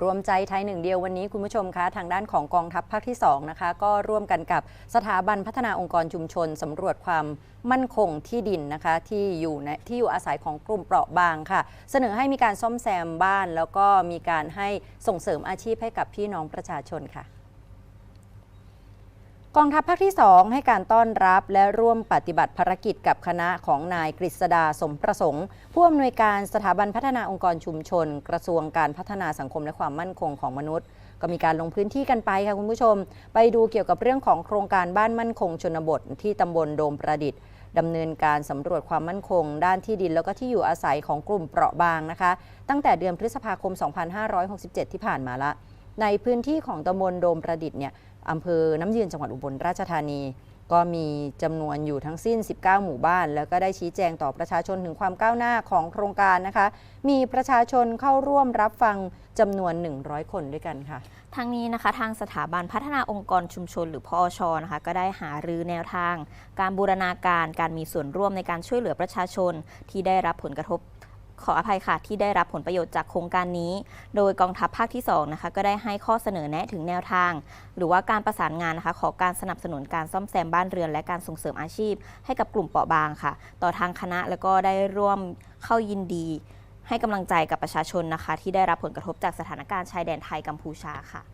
รวมใจไทยหนึ่งเดียววันนี้คุณผู้ชมคะทางด้านของกองทัพภาคที่2นะคะก็ร่วมกันกับสถาบันพัฒนาองค์กรชุมชนสำรวจความมั่นคงที่ดินนะคะที่อยู่ในที่อยู่อาศัยของกลุ่มเปราะบางค่ะ เสนอให้มีการซ่อมแซมบ้าน แล้วก็มีการให้ส่งเสริมอาชีพให้กับพี่น้องประชาชนค่ะ กองทัพภาคที่ 2 ให้การต้อนรับและร่วมปฏิบัติภารกิจกับคณะของนายกฤษดาสมประสงค์ ผู้อำนวยการสถาบันพัฒนาองค์กรชุมชน กระทรวงการพัฒนาสังคมและความมั่นคงของมนุษย์ ก็มีการลงพื้นที่กันไปค่ะคุณผู้ชม ไปดูเกี่ยวกับเรื่องของโครงการบ้านมั่นคงชนบทที่ตำบลโดมประดิษฐ์ดำเนินการสำรวจความมั่นคง ด้านที่ดินแล้วก็ที่อยู่อาศัยของกลุ่มเปราะบางนะคะ ตั้งแต่เดือนพฤษภาคม 2567 ที่ผ่านมาละในพื้นที่ของตำบลโดมประดิษฐ์เนี่ย อำเภอน้ำยืนจังหวัดอุบลราชธานี ก็มีจำนวนอยู่ทั้งสิ้น 19 หมู่บ้าน แล้วก็ได้ชี้แจงต่อประชาชนถึงความก้าวหน้าของโครงการนะคะ มีประชาชนเข้าร่วมรับฟังจำนวน 100 คนด้วยกันค่ะทั้งนี้นะคะทางสถาบันพัฒนาองค์กรชุมชนหรือพอชนะคะก็ได้หารือแนวทาง การบูรณาการการมีส่วนร่วมในการช่วยเหลือประชาชนที่ได้รับผลกระทบ ขออภัยค่ะที่ได้รับผลประโยชน์จากโครงการนี้ โดยกองทัพภาคที่2นะคะก็ได้ให้ข้อเสนอแนะถึงแนวทาง หรือว่าการประสานงานนะคะขอการสนับสนุนการซ่อมแซมบ้านเรือน และการส่งเสริมอาชีพ ให้กับกลุ่มเปราะบางค่ะ ต่อทางคณะแล้วก็ได้ร่วมเข้ายินดี ให้กำลังใจกับประชาชนนะคะ ที่ได้รับผลกระทบจากสถานการณ์ชายแดนไทยกัมพูชาค่ะ